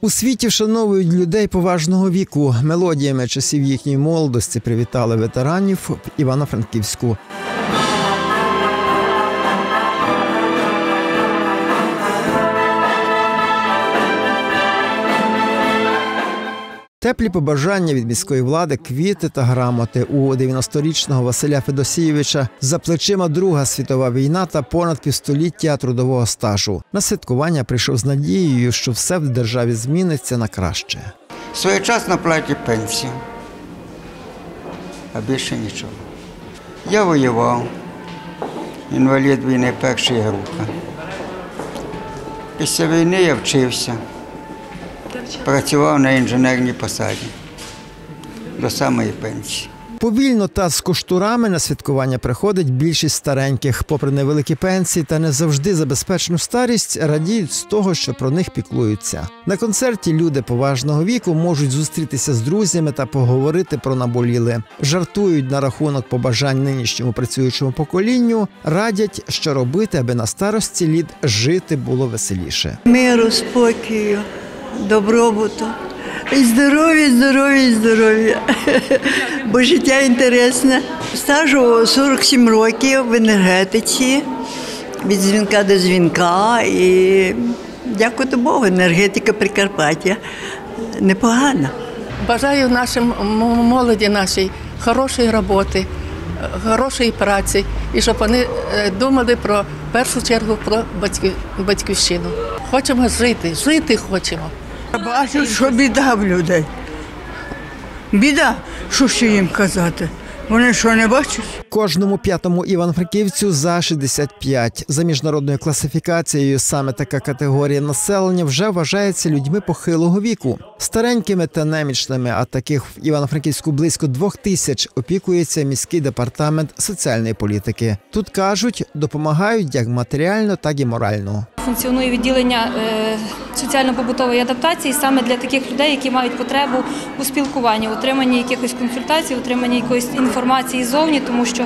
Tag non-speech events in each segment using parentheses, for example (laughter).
У світі вшановують людей поважного віку. Мелодіями часів їхньої молодості привітали ветеранів в Івано-Франківську. Теплі побажання від міської влади, квіти та грамоти у 90-річного Василя Федосійовича за плечима Друга світова війна та понад півстоліття трудового стажу. На святкування прийшов з надією, що все в державі зміниться на краще. Своєчасно платять пенсію, а більше нічого. Я воював, інвалід війни першої групи. Після війни я вчився, працював на інженерній посаді до самої пенсії. Повільно та з коштурами на святкування приходить більшість стареньких. Попри невеликі пенсії та не завжди забезпечену старість, радіють з того, що про них піклуються. На концерті люди поважного віку можуть зустрітися з друзями та поговорити про наболіле. Жартують на рахунок побажань нинішньому працюючому поколінню, радять, що робити, аби на старості літ жити було веселіше. миру, спокою, добробуту. І здоров'я, здоров'я, здоров'я. (laughs) Бо життя інтересне. Стажу 47 років в енергетиці, від дзвінка до дзвінка. І дякувати Богу, енергетика Прикарпаття непогана. Бажаю нашим молоді нашій хорошої роботи, хорошої праці, і щоб вони е, думали про в першу чергу про батьків, батьківщину. Хочемо жити, жити хочемо. Бачу, що біда в людей. Біда, що ще їм казати? Вони що не бачать? Кожному п'ятому івано-франківцю за 65. За міжнародною класифікацією саме така категорія населення вже вважається людьми похилого віку. Старенькими та немічними, а таких в Івано-Франківську близько двох тисяч опікується міський департамент соціальної політики. Тут кажуть, допомагають як матеріально, так і морально. Функціонує відділення е, соціально-побутової адаптації саме для таких людей, які мають потребу у спілкуванні, отриманні якихось консультацій, отриманні якоїсь інформації ззовні, тому що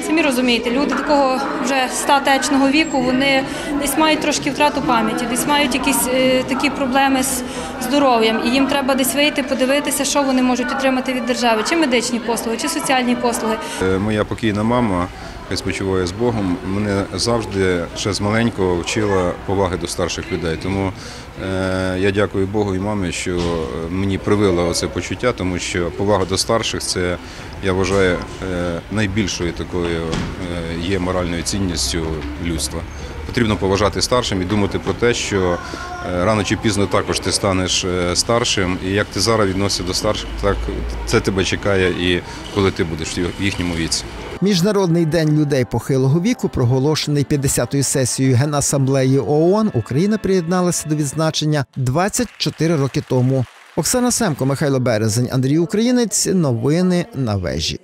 самі розумієте, люди такого вже статечного віку вони десь мають трошки втрату пам'яті, десь мають якісь е, такі проблеми з здоров'ям, і їм треба десь вийти, подивитися, що вони можуть отримати від держави, чи медичні послуги, чи соціальні послуги. Е, Моя покійна мама, яка спочиває з Богом, мене завжди ще з маленького вчила поваги до старших людей. Тому е, я дякую Богу і мамі, що мені привила оце почуття, тому що повага до старших це, я вважаю, найбільшою такою є моральною цінністю людства. Потрібно поважати старшим і думати про те, що е, рано чи пізно також ти станеш е, старшим, і як ти зараз відносишся до старших, так це тебе чекає і коли ти будеш в їхньому віці. Міжнародний день людей похилого віку, проголошений 50-ю сесією Генасамблеї ООН, Україна приєдналася до відзначення 24 роки тому. Оксана Семко, Михайло Березень, Андрій Українець. Новини на вежі.